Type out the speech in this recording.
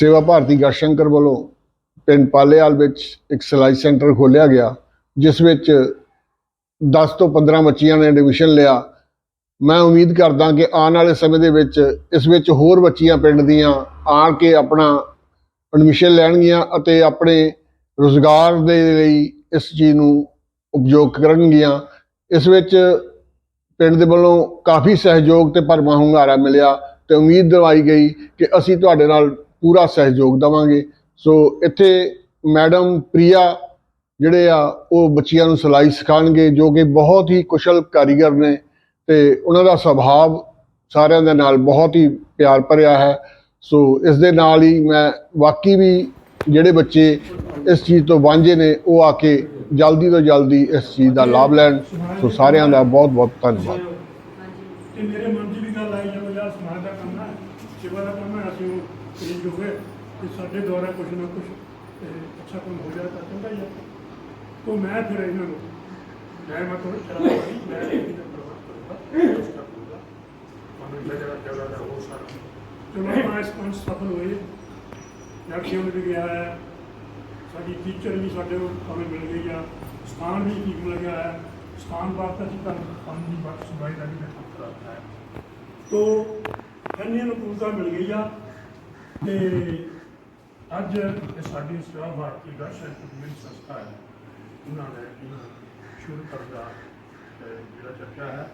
ਸੇਵਾ ਭਾਰਤੀ ਗੜਸ਼ੰਕਰ ਵੱਲੋਂ ਪਿੰਡ ਪਾਲੇਵਾਲ ਵਿੱਚ ਇੱਕ ਸਿਲਾਈ ਸੈਂਟਰ ਖੋਲ੍ਹਿਆ ਗਿਆ, ਜਿਸ ਵਿੱਚ 10 ਤੋਂ 15 ਬੱਚੀਆਂ ਨੇ ਐਡਮਿਸ਼ਨ ਲਿਆ। ਮੈਂ ਉਮੀਦ ਕਰਦਾ ਕਿ ਆਉਣ ਵਾਲੇ ਸਮੇਂ ਦੇ ਵਿੱਚ ਇਸ ਵਿੱਚ ਹੋਰ ਬੱਚੀਆਂ ਪਿੰਡ ਦੀਆਂ ਆ ਕੇ ਆਪਣਾ ਐਡਮਿਸ਼ਨ ਲੈਣਗੀਆਂ ਅਤੇ ਆਪਣੇ ਰੋਜ਼ਗਾਰ ਦੇ ਲਈ ਇਸ ਚੀਜ਼ ਨੂੰ ਉਪਯੋਗ ਕਰਨਗੀਆਂ। ਇਸ ਵਿੱਚ ਪਿੰਡ ਦੇ ਵੱਲੋਂ ਕਾਫੀ ਸਹਿਯੋਗ ਤੇ ਭਰਵਾਂ ਹੁੰਗਾਰਾ ਮਿਲਿਆ ਤੇ ਉਮੀਦ ਦਿਵਾਈ ਗਈ ਕਿ ਅਸੀਂ ਤੁਹਾਡੇ ਨਾਲ ਪੂਰਾ ਸਹਿਯੋਗ ਦੇਵਾਂਗੇ। ਸੋ ਇੱਥੇ ਮੈਡਮ ਪ੍ਰਿਆ ਜਿਹੜੇ ਆ, ਉਹ ਬੱਚਿਆਂ ਨੂੰ ਸਿਲਾਈ ਸਿਖਾਉਣਗੇ, ਜੋ ਕਿ ਬਹੁਤ ਹੀ ਕੁਸ਼ਲ ਕਾਰੀਗਰ ਨੇ ਤੇ ਉਹਨਾਂ ਦਾ ਸੁਭਾਅ ਸਾਰਿਆਂ ਦੇ ਨਾਲ ਬਹੁਤ ਹੀ ਪਿਆਰ ਭਰਿਆ ਹੈ। ਸੋ ਇਸ ਦੇ ਨਾਲ ਹੀ ਮੈਂ ਬਾਕੀ ਵੀ ਜਿਹੜੇ ਬੱਚੇ ਇਸ ਚੀਜ਼ ਤੋਂ ਵਾਂਝੇ ਨੇ, ਉਹ ਆ ਕੇ ਜਲਦੀ ਤੋਂ ਜਲਦੀ ਇਸ ਚੀਜ਼ ਦਾ ਲਾਭ ਲੈਣ। ਸੋ ਸਾਰਿਆਂ ਦਾ ਬਹੁਤ ਬਹੁਤ ਧੰਨਵਾਦ। ਤੇ ਮੇਰੇ ਮਨ 'ਚ ਵੀ ਗੱਲ ਆਈ ਜਦੋਂ ਯਾਰ ਸਮਾਜ ਦਾ ਕੰਮ ਹੈ, ਸੇਵਾ ਦਾ ਕੰਮ ਹੈ, ਅਸੀਂ ਉਹ ਕਰੀਬ ਕਿ ਸਾਡੇ ਦੁਆਰਾ ਕੁਝ ਨਾ ਕੁਝ ਅੱਛਾ ਕੰਮ ਹੋ ਜਾਏ ਤਾਂ ਚੰਗਾ ਹੀ ਹੈ। ਤੋਂ ਮੈਂ ਫਿਰ ਇਹਨਾਂ ਨੂੰ, ਮੈਂ ਮੈਂ ਥੋੜਾ ਚਲਾ ਮੈਂ ਇਹ ਪ੍ਰਵਾਹ ਕਰੂੰਗਾ ਕੋਸ਼ਿਸ਼ ਕਰੂੰਗਾ। ਮੈਨੂੰ ਜਿਹੜਾ ਜਗ੍ਹਾ ਦਾ ਹੋ ਸਾਰਾ ਚਲੋ ਆਪਾਂ ਇਸ ਸਫਲ ਹੋਏ ਲੜਕੀਆਂ ਵੀ ਗਿਆ ਹੈ, ਸਾਡੀ ਟੀਚਰ ਵੀ ਸਾਡੇ ਕੋਲ ਹਮੇ ਮਿਲ ਗਈ ਆ, ਸਥਾਨ ਵੀ ਠੀਕ ਮਿਲ ਗਿਆ ਹੈ। ਸਥਾਨ ਵਾਸਤੇ ਅਸੀਂ ਤੁਹਾਨੂੰ ਕੰਮ ਦੀ ਬਾਤ ਸੁਣਾਈ ਦਾ ਵੀ ਮੈਂ ਕੰਮ ਕਰਾਤਾ ਹੈ। ਤੋ ਕੰਨਿਆ ਨੂੰ ਮਿਲ ਗਈ ਆ ਤੇ ਅੱਜ ਇਹ ਸਾਡੀ ਸੇਵਾ ਭਾਰਤੀ ਦਰਸ਼ਨ ਮਿਲ ਸੰਸਥਾ ਹੈ। ਉਹਨਾਂ ਨੇ ਸ਼ੁਰੂ ਕਰਨ ਦਾ ਜਿਹੜਾ ਚੱਕਿਆ ਹੈ।